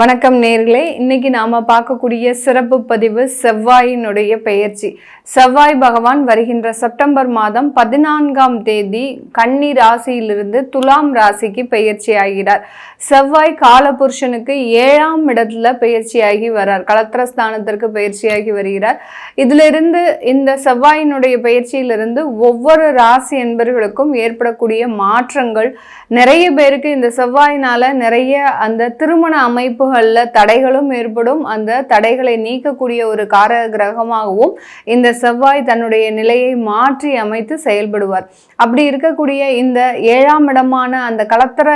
வணக்கம் நேர்களே. இன்னைக்கு நாம பார்க்கக்கூடிய சிறப்பு பதிவு செவ்வாயினுடைய பெயர்ச்சி. செவ்வாய் பகவான் வருகின்ற செப்டம்பர் மாதம் பதினான்காம் தேதி கன்னி ராசியிலிருந்து துலாம் ராசிக்கு பெயர்ச்சி ஆகிறார். செவ்வாய் காலபுருஷனுக்கு ஏழாம் இடத்துல பெயர்ச்சியாகி வரார். கலத்திரஸ்தானத்திற்கு பயிற்சியாகி வருகிறார். இதிலிருந்து இந்த செவ்வாயினுடைய பயிற்சியிலிருந்து ஒவ்வொரு ராசி என்பவர்களுக்கும் ஏற்படக்கூடிய மாற்றங்கள். நிறைய பேருக்கு இந்த செவ்வாயினால நிறைய அந்த திருமண அமைப்பு உறவுகளில் தடைகளும் ஏற்படும். அந்த தடைகளை நீக்கக்கூடிய ஒரு கார கிரகமாகவும் இந்த செவ்வாய் தன்னுடைய நிலையை மாற்றி அமைத்து செயல்படுவார். அப்படி இருக்கக்கூடிய இந்த ஏழாம் இடமான அந்த கலத்தர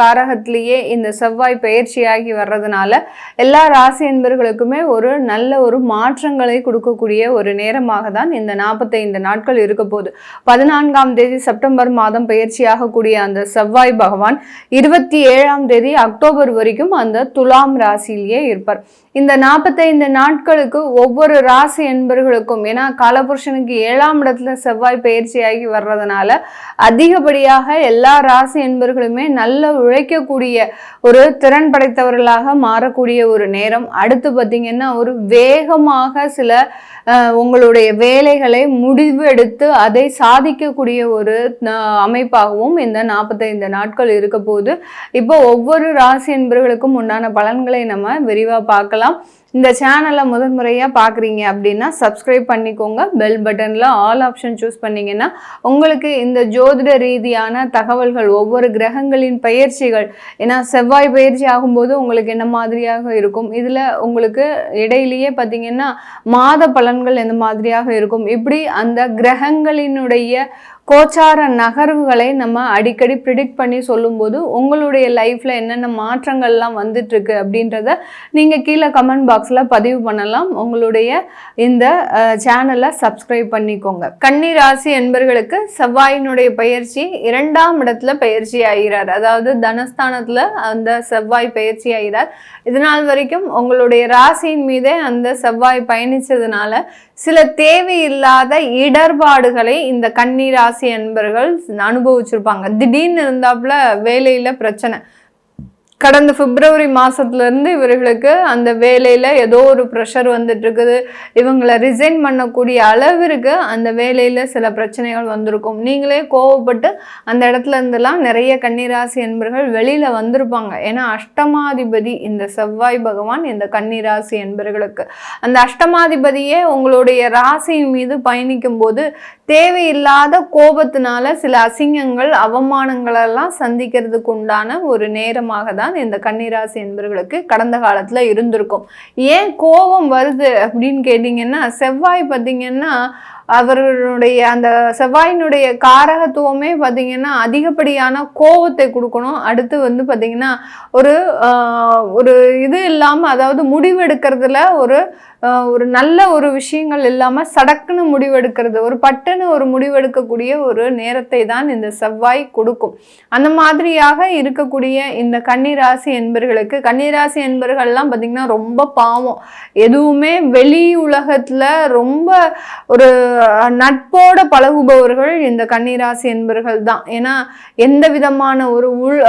காரகத்திலேயே இந்த செவ்வாய் பயிற்சியாகி வர்றதுனால எல்லா ராசி என்பர்களுக்குமே ஒரு நல்ல ஒரு மாற்றங்களை கொடுக்கக்கூடிய ஒரு நேரமாக தான் இந்த நாற்பத்தைந்து நாட்கள் இருக்க போகுது. பதினான்காம் தேதி செப்டம்பர் மாதம் பயிற்சியாகக்கூடிய அந்த செவ்வாய் பகவான் இருபத்தி ஏழாம் தேதி அக்டோபர் வரைக்கும் அந்த துலாம் ராசியிலேயே இருப்பார். இந்த நாற்பத்தைந்து நாட்களுக்கு ஒவ்வொரு ராசி என்பர்களுக்கும் ஏன்னா காலபுருஷனுக்கு ஏழாம் இடத்துல செவ்வாய் பயிற்சியாகி வர்றதுனால அதிகப்படியாக எல்லா ராசி என்பர்களுமே நல்ல உழைக்கக்கூடிய ஒரு திறன் படைத்தவர்களாக மாறக்கூடிய ஒரு நேரம். அடுத்து பார்த்தீங்கன்னா ஒரு வேகமாக சில உங்களுடைய வேலைகளை முடிவு எடுத்து அதை சாதிக்கக்கூடிய ஒரு அமைப்பாகவும் இந்த நாற்பத்தைந்து நாட்கள் இருக்க போது இப்போ ஒவ்வொரு ராசி என்பர்களுக்கும் உண்டான பலன்களை நம்ம விரிவாக பார்க்கலாம். இந்த சேனலை முதன் முறையாக பார்க்குறீங்க அப்படின்னா சப்ஸ்கிரைப் பண்ணிக்கோங்க. பெல் பட்டனில் ஆல் ஆப்ஷன் சூஸ் பண்ணிங்கன்னா உங்களுக்கு இந்த ஜோதிட ரீதியான தகவல்கள் ஒவ்வொரு கிரகங்களின் பயிற்சிகள் ஏன்னா செவ்வாய் பயிற்சி ஆகும்போது உங்களுக்கு என்ன மாதிரியாக இருக்கும்? இதில் உங்களுக்கு இடையிலேயே பார்த்தீங்கன்னா மாத பலன்கள் எந்த மாதிரியாக இருக்கும்? இப்படி அந்த கிரகங்களினுடைய கோச்சார நகர்வுகளை நம்ம அடிக்கடி ப்ரிடிக்ட் பண்ணி சொல்லும்போது உங்களுடைய லைஃப்பில் என்னென்ன மாற்றங்கள்லாம் வந்துட்டுருக்கு அப்படின்றத நீங்கள் கீழே கமெண்ட் பாக்ஸில் பதிவு பண்ணலாம். உங்களுடைய இந்த சேனலை சப்ஸ்கிரைப் பண்ணிக்கோங்க. கன்னி ராசி என்பர்களுக்கு செவ்வாயினுடைய பயிற்சி இரண்டாம் இடத்துல பயிற்சி ஆகிறார். அதாவது தனஸ்தானத்தில் அந்த செவ்வாய் பயிற்சி ஆகிறார். இதனால் வரைக்கும் உங்களுடைய ராசியின் மீதே அந்த செவ்வாய் பயணித்ததுனால சில தேவையில்லாத இடர்பாடுகளை இந்த கன்னி ராசி என்பர்கள் அனுபவிச்சிருப்பாங்க. திடீர்னு இருந்தாப்புல வேலையில பிரச்சனை. கடந்த பிப்ரவரி மாதத்துலேருந்து இவர்களுக்கு அந்த வேலையில் ஏதோ ஒரு ப்ரெஷர் வந்துட்டுருக்குது. இவங்களை ரிசைன் பண்ணக்கூடிய அளவிற்கு அந்த வேலையில் சில பிரச்சனைகள் வந்திருக்கும். நீங்களே கோவப்பட்டு அந்த இடத்துல இருந்தெல்லாம் நிறைய கன்னிராசி என்பர்கள் வெளியில் வந்திருப்பாங்க. ஏன்னா அஷ்டமாதிபதி இந்த செவ்வாய் பகவான் இந்த கன்னிராசி என்பர்களுக்கு. அந்த அஷ்டமாதிபதியே உங்களுடைய ராசியின் மீது பயணிக்கும் போது தேவையில்லாத கோபத்தினால சில அசிங்கங்கள் அவமானங்களெல்லாம் சந்திக்கிறதுக்கு உண்டான ஒரு நேரமாக தான் தான் இந்த கன்னிராசி என்பவர்களுக்கு கடந்த காலத்தில் இருந்திருக்கும். ஏன் கோபம் வருது அப்படின்னு கேட்டிங்கன்னா செவ்வாய் பார்த்திங்கன்னா அவர்களுடைய அந்த செவ்வாயினுடைய காரகத்துவமே பார்த்தீங்கன்னா அதிகப்படியான கோபத்தை கொடுக்கணும். அடுத்து வந்து பார்த்திங்கன்னா ஒரு ஒரு இது இல்லாமல் அதாவது முடிவெடுக்கிறதுல ஒரு ஒரு நல்ல ஒரு விஷயங்கள் இல்லாமல் சடக்குன்னு முடிவெடுக்கிறது ஒரு பட்டுன்னு ஒரு முடிவெடுக்கக்கூடிய ஒரு நேரத்தை தான் இந்த செவ்வாய் கொடுக்கும். அந்த மாதிரியாக இருக்கக்கூடிய இந்த கன்னிராசி என்பர்களுக்கு கன்னிராசி என்பர்கள்லாம் பார்த்திங்கன்னா ரொம்ப பாவம். எதுவுமே வெளி உலகத்தில் ரொம்ப ஒரு நட்போட பழகுபவர்கள் இந்த கன்னிராசி என்பர்கள் தான். ஏன்னா எந்த விதமான ஒரு உள்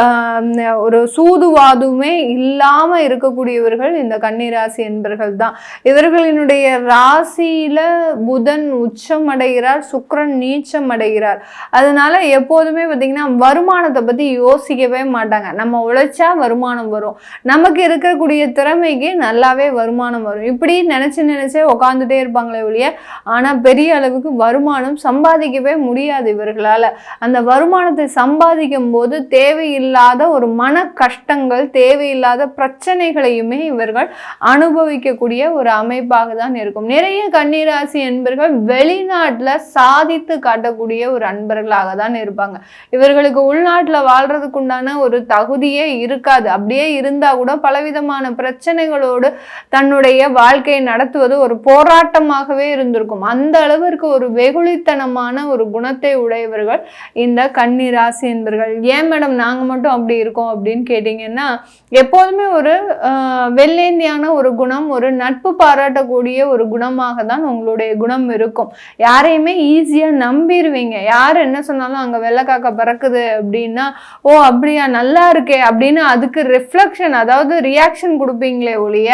ஒரு சூதுவாதுமே இல்லாமல் இருக்கக்கூடியவர்கள் இந்த கன்னிராசி என்பர்கள் தான். இவர்களினுடைய ராசியில் புதன் உச்சம் அடைகிறார் சுக்கரன் நீச்சம் அடைகிறார். அதனால எப்போதுமே பார்த்திங்கன்னா வருமானத்தை பற்றி யோசிக்கவே மாட்டாங்க. நம்ம உழைச்சா வருமானம் வரும். நமக்கு இருக்கக்கூடிய திறமைக்கு நல்லாவே வருமானம் வரும். இப்படி நினச்சி நினச்சே உட்காந்துட்டே இருப்பாங்களே ஒழிய ஆனால் பெரிய அளவுக்கு வருமானம் சம்பாதிக்கவே முடியாது இவர்களால். அந்த வருமானத்தை சம்பாதிக்கும் போது தேவையில்லாத ஒரு மன கஷ்டங்கள் தேவையில்லாத பிரச்சனைகளையுமே இவர்கள் அனுபவிக்கக்கூடிய ஒரு அமைப்பாக தான் இருக்கும். நிறைய கன்னிராசி என்பர்கள் வெளிநாட்டில் சாதித்து காட்டக்கூடிய ஒரு அன்பர்களாக தான் இருப்பாங்க. இவர்களுக்கு உள்நாட்டில் வாழ்றதுக்கு உண்டான ஒரு தகுதியே இருக்காது. அப்படியே இருந்தால் கூட பலவிதமான பிரச்சனைகளோடு தன்னுடைய வாழ்க்கையை நடத்துவது ஒரு போராட்டமாகவே இருந்திருக்கும். அந்த அளவு அளவிற்கு ஒரு வெகுளித்தனமான ஒரு குணத்தை உடையவர்கள் இந்த கன்னி ராசி என்பர்கள். ஏன் மேடம் நாங்கள் மட்டும் அப்படி இருக்கோம் அப்படின்னு கேட்டிங்கன்னா எப்போதுமே ஒரு வெள்ளேந்தியான ஒரு குணம் ஒரு நட்பு பாராட்டக்கூடிய ஒரு குணமாக தான் உங்களுடைய குணம் இருக்கும். யாரையுமே ஈஸியாக நம்பிடுவீங்க யார் என்ன சொன்னாலும் அங்கே வெள்ளக்காக்க பறக்குது அப்படின்னா ஓ அப்படியா நல்லா இருக்கே அப்படின்னு அதுக்கு ரிஃப்ளெக்ஷன் அதாவது ரியாக்ஷன் கொடுப்பீங்களே ஒழிய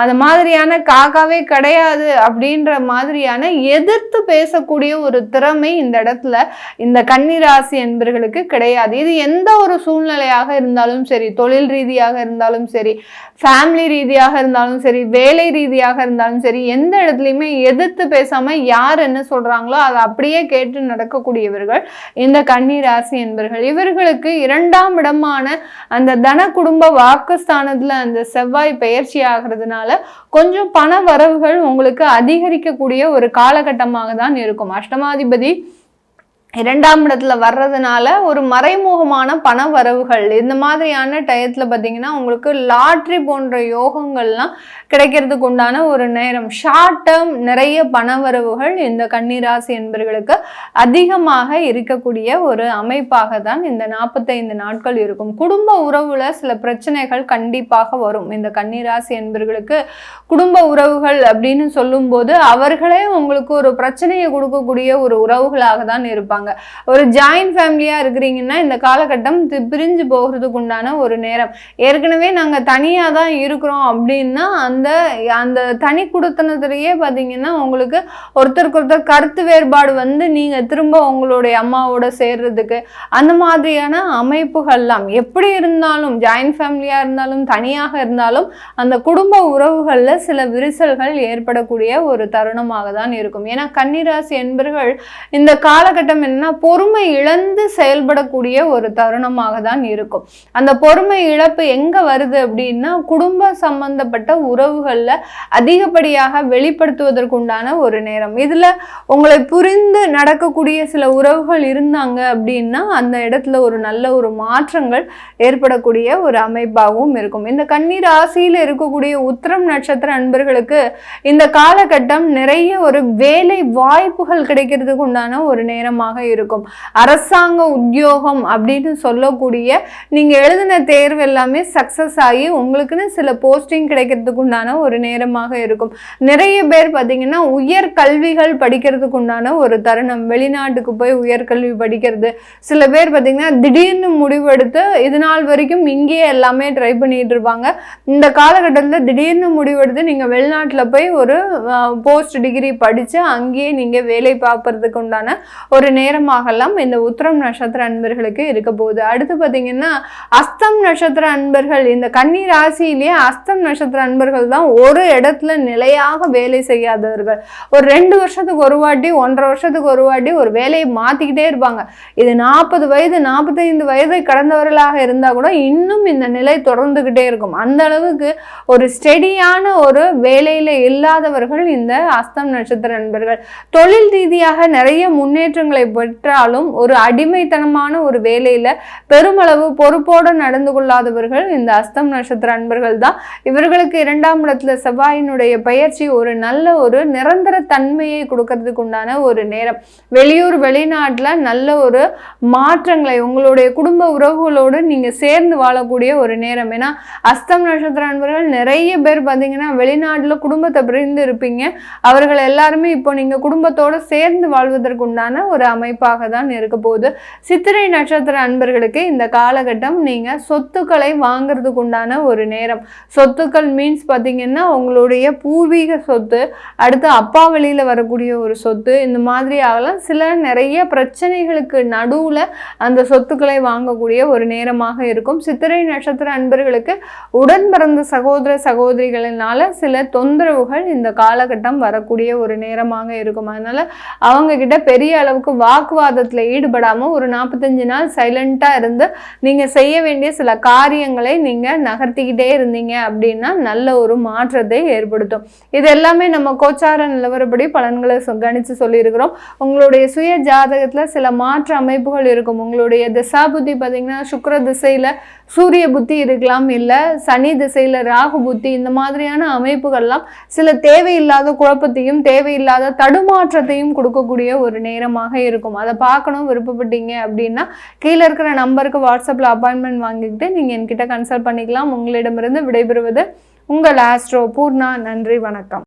அது மாதிரியான காக்காவே கிடையாது அப்படின்ற மாதிரியான எதிர்த்து பேசக்கூடிய ஒரு திறமை இந்த இடத்துல இந்த கன்னிராசி என்பர்களுக்கு கிடையாது. இது எந்த ஒரு சூழ்நிலையாக இருந்தாலும் சரி தொழில் ரீதியாக இருந்தாலும் சரி ஃபேமிலி ரீதியாக இருந்தாலும் சரி வேலை ரீதியாக இருந்தாலும் சரி எந்த இடத்துலையுமே எதிர்த்து பேசாம யார் என்ன சொல்றாங்களோ அதை அப்படியே கேட்டு நடக்கக்கூடியவர்கள் இந்த கன்னிராசி என்பர்கள். இவர்களுக்கு இரண்டாம் இடமான அந்த தன குடும்ப வாக்குஸ்தானத்துல அந்த செவ்வாய் பயிற்சி ஆகிறதுனால கொஞ்சம் பண வரவுகள் உங்களுக்கு அதிகரிக்கக்கூடிய ஒரு காலகட்டமாக தான் இருக்கும். அஷ்டமாதிபதி இரண்டாம் இடத்துல வர்றதுனால ஒரு மறைமுகமான பண வரவுகள் இந்த மாதிரியான டயத்தில் பார்த்தீங்கன்னா உங்களுக்கு லாட்ரி போன்ற யோகங்கள்லாம் கிடைக்கிறதுக்கு உண்டான ஒரு நேரம். ஷார்ட் டேர்ம் நிறைய பண வரவுகள் இந்த கன்னிராசி என்பவர்களுக்கு அதிகமாக இருக்கக்கூடிய ஒரு அமைப்பாக தான் இந்த நாற்பத்தைந்து நாட்கள் இருக்கும். குடும்ப உறவுல சில பிரச்சனைகள் கண்டிப்பாக வரும். இந்த கன்னிராசி என்பவர்களுக்கு குடும்ப உறவுகள் அப்படின்னு சொல்லும்போது அவர்களே உங்களுக்கு ஒரு பிரச்சனையை கொடுக்கக்கூடிய ஒரு உறவுகளாக தான் இருப்பாங்க. ஒரு ஜாயிண்ட் ஃபேமிலியாக இருக்கிறீங்கன்னா இந்த காலகட்டம் பிரிஞ்சு போகிறதுக்கு உண்டான ஒரு நேரம். ஏற்கனவே நாங்கள் தனியாக தான் இருக்கிறோம் அப்படின்னா அந்த அந்த தனி குடுத்தனத்திலேயே பார்த்தீங்கன்னா உங்களுக்கு ஒருத்தருக்கு ஒருத்தர் கருத்து வேறுபாடு வந்து நீங்கள் திரும்ப உங்களுடைய அம்மாவோட சேர்றதுக்கு அந்த மாதிரியான அமைப்புகள்லாம் எப்படி இருந்தாலும் ஜாயிண்ட் ஃபேமிலியாக இருந்தாலும் தனியாக இருந்தாலும் அந்த குடும்ப உறவுகளில் சில விரிசல்கள் ஏற்படக்கூடிய ஒரு தருணமாக தான் இருக்கும். ஏன்னா கன்னிராசி என்பர்கள் இந்த காலகட்டம் என்னன்னா பொறுமை இழந்து செயல்படக்கூடிய ஒரு தருணமாக தான் இருக்கும். அந்த பொறுமை இழப்பு எங்க வருது அப்படின்னா குடும்ப சம்பந்தப்பட்ட உறவுகள்ல அதிகப்படியாக வெளிப்படுத்துவதற்குண்டான ஒரு நேரம். இதுல உங்களை புரிந்து நடக்கக்கூடிய சில உறவுகள் இருந்தாங்க அப்படின்னா அந்த இடத்துல ஒரு நல்ல ஒரு மாற்றங்கள் ஏற்படக்கூடிய ஒரு அமைப்பாகவும் இருக்கும். இந்த கண்ணீர் ராசியில இருக்கக்கூடிய உத்திரம் நட்சத்திர அன்பர்களுக்கு இந்த காலகட்டம் நிறைய ஒரு வேலை வாய்ப்புகள் கிடைக்கிறதுக்கு உண்டான ஒரு நேரமாக இருக்கும். அரசாங்க உத்தியோகம் அப்படின்னு சொல்லக்கூடிய நீங்க எழுதின தேர்வு எல்லாமே சக்சஸ் ஆகி உங்களுக்குன்னு சில போஸ்டிங் கிடைக்கிறதுக்கு உண்டான ஒரு நேரமாக இருக்கும். நிறைய பேர் பார்த்தீங்கன்னா உயர் கல்விகள் படிக்கிறதுக்கு உண்டான ஒரு தருணம். வெளிநாட்டுக்கு போய் உயர்கல்வி படிக்கிறது. சில பேர் பார்த்தீங்கன்னா திடீர்னு முடிவெடுத்து இது நாள் வரைக்கும் இங்கேயே எல்லாமே ட்ரை பண்ணிட்டு இருப்பாங்க. இந்த காலகட்டத்தில் திடீர்னு முடிவெடுத்து நீங்கள் வெளிநாட்டில் போய் ஒரு போஸ்ட் டிகிரி படித்து அங்கேயே நீங்கள் வேலை பார்ப்பறதுக்கு உண்டான ஒரு நேரமாகலாம் இந்த உத்திரம் நட்சத்திர அன்பர்களுக்கு இருக்க போகுது. அடுத்து பார்த்தீங்கன்னா அஸ்தம் நட்சத்திர அன்பர்கள் இந்த கன்னி ராசியிலேயே அஸ்தம் நட்சத்திர அன்பர்கள் தான் ஒரு இடத்துல நிலையாக வேலை செய்யாதவர்கள். ஒரு ரெண்டு வருஷத்துக்கு ஒரு வாட்டி ஒன்றரை வருஷத்துக்கு ஒரு வாட்டி ஒரு வேலையை மாற்றிக்கிட்டே இருப்பாங்க. இது நாற்பது வயது நாற்பத்தைந்து வயதை கடந்தவர்களாக இருந்தால் கூட இன்னும் இந்த நிலை தொடர்ந்துக்கிட்டே இருக்கும். அந்த அளவுக்கு ஒரு ஸ்டெடியான ஒரு வேலையில் இல்லாதவர்கள் இந்த அஸ்தம் நட்சத்திர நண்பர்கள் தொழில் ரீதியாக நிறைய முன்னேற்றங்களை பெற்றாலும் ஒரு அடிமைத்தனமான ஒரு வேலையில் பெருமளவு பொறுப்போடு நடந்து கொள்ளாதவர்கள் இந்த அஸ்தம் நட்சத்திர அன்பர்கள் தான். இவர்களுக்கு இரண்டாம் இடத்துல செவ்வாயினுடைய பயிற்சி ஒரு நல்ல ஒரு நிரந்தர தன்மையை கொடுக்கறதுக்கு உண்டான ஒரு நேரம். வெளியூர் வெளிநாட்டில் நல்ல ஒரு மாற்றங்களை உங்களுடைய குடும்ப உறவுகளோடு நீங்கள் சேர்ந்து வாழக்கூடிய ஒரு நேரம். ஏன்னா அஸ்தம் நட்சத்திர அன்பர்கள் நிறைய பேர் பார்த்தீங்கன்னா வெளிநாட்டில் குடும்பத்தை பிரிந்து இருப்பீங்க. அவர்கள் எல்லாருமே இப்போ நீங்கள் குடும்பத்தோடு சேர்ந்து வாழ்வதற்கு உண்டான ஒரு அமைப்பாக தான் இருக்க போகுது. சித்திரை நட்சத்திர அன்பர்களுக்கு இந்த காலகட்டம் நீங்கள் சொத்துக்களை வாங்குறதுக்கு உண்டான ஒரு நேரம். சொத்துக்கள் மீன்ஸ் பார்த்தீங்கன்னா உங்களுடைய பூர்வீக சொத்து அடுத்து அப்பா வழியில் வரக்கூடிய ஒரு சொத்து இந்த மாதிரி ஆகலாம். சில நிறைய பிரச்சனைகளுக்கு நடுவில் அந்த சொத்துக்களை வாங்கக்கூடிய ஒரு நேரமாக இருக்கும். சித்திரை நட்சத்திர அன்பர்களுக்கு உடன் பிறந்த சகோதர சகோதரிகளினால சில தொந்தரவுகள் இந்த காலகட்டம் வரக்கூடிய ஒரு நேரமாக இருக்கும். அதனால அவங்க கிட்ட பெரிய அளவுக்கு வா வாக்குவாதத்தில் ஈடுபடாமல் ஒரு நாற்பத்தஞ்சு நாள் சைலண்ட்டாக இருந்து நீங்கள் செய்ய வேண்டிய சில காரியங்களை நீங்கள் நகர்த்திக்கிட்டே இருந்தீங்க அப்படின்னா நல்ல ஒரு மாற்றத்தை ஏற்படுத்தும். இது எல்லாமே நம்ம கோச்சார நிலவரப்படி பலன்களை கணித்து சொல்லியிருக்கிறோம். உங்களுடைய சுய ஜாதகத்தில் சில மாற்ற அமைப்புகள் இருக்கும். உங்களுடைய திசாபுத்தி பார்த்தீங்கன்னா சுக்கர திசையில் சூரிய புத்தி இருக்கலாம் இல்லை சனி திசையில் ராகு புத்தி இந்த மாதிரியான அமைப்புகள்லாம் சில தேவையில்லாத குழப்பத்தையும் தேவையில்லாத தடுமாற்றத்தையும் கொடுக்கக்கூடிய ஒரு நேரமாக இருக்கும். அதை பார்க்கணும் விருப்பப்பட்டீங்க அப்படின்னா கீழே இருக்கிற நம்பருக்கு வாட்ஸ்அப்பில் அப்பாயின்மெண்ட் வாங்கிக்கிட்டு நீங்கள் என்கிட்ட கன்சல்ட் பண்ணிக்கலாம். உங்களிடமிருந்து விடைபெறுவது உங்கள் ஆஸ்ட்ரோ பூர்ணா. நன்றி வணக்கம்.